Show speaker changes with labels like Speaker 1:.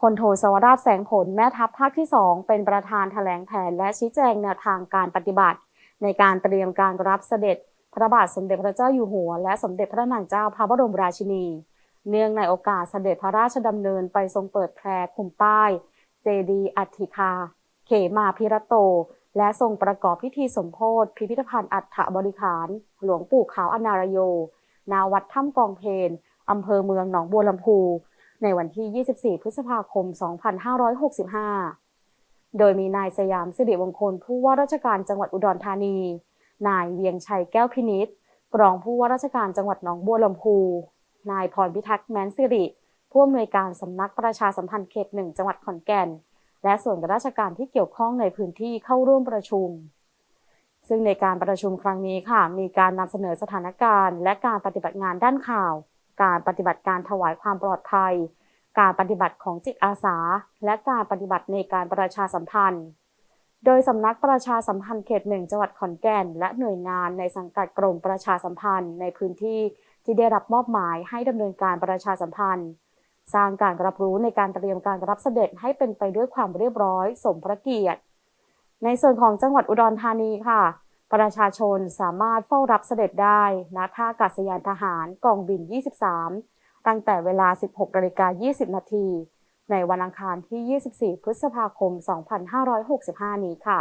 Speaker 1: พลโทสวราชแสงผลแม่ทัพภาคที่ 2 เป็นประธานแถลงแผนและชี้แจงแนวทางการปฏิบัติ ในการเตรียมการรับเสด็จ พระบาทสมเด็จพระเจ้าอยู่หัว และสมเด็จพระนางเจ้าพระบรมราชินี เนื่องในโอกาสเสด็จพระราชดำเนินไปทรงเปิดแพรคุมป้าย เจดีอัฐิคา เขมาพิรโต และทรงประกอบพิธีสมโพธิพิพิธภัณฑ์อัฐบริขาร หลวงปู่ขาวอนารโย นาวัดถ้ำกองเพนอำเภอเมืองหนองบัวลำพู ในวันที่ 24 พฤษภาคม 2565 โดยมีนายสยามสิริมงคลผู้ว่าราชการจังหวัดอุดรธานี นายเวียงชัยแก้วพินิษรองผู้ว่าราชการจังหวัดหนองบัวลำพู นายพรพิทักษ์แม้นสิริผู้อำนวยการสำนักประชาสัมพันธ์เขตหนึ่งจังหวัดขอนแก่น และส่วนราชการที่เกี่ยวข้องในพื้นที่เข้าร่วมประชุม ซึ่งในการประชุมครั้งนี้ค่ะ มีการนำเสนอสถานการณ์ และการปฏิบัติงานด้านข่าว การปฏิบัติการถวายความปลอดภัย การปฏิบัติของจิตอาสา และการปฏิบัติในการประชาสัมพันธ์ โดยสำนักประชาสัมพันธ์เขตหนึ่งจังหวัดขอนแก่น และหน่วยงานในสังกัดกรมประชาสัมพันธ์ในพื้นที่ที่ได้รับมอบหมายให้ดำเนินการประชาสัมพันธ์ สร้างการรับรู้ในการเตรียมการรับเสด็จให้เป็นไปด้วยความเรียบร้อย สมพระเกียรติ ในส่วนของจังหวัดอุดรธานีค่ะ ประชาชนสามารถเฝ้ารับเสด็จได้ณท่าอากาศยานทหารกองบิน 23 ตั้งแต่เวลา 16นาฬิกา20 นาที ในวันอังคารที่ 24 พฤษภาคม 2565 นี้ค่ะ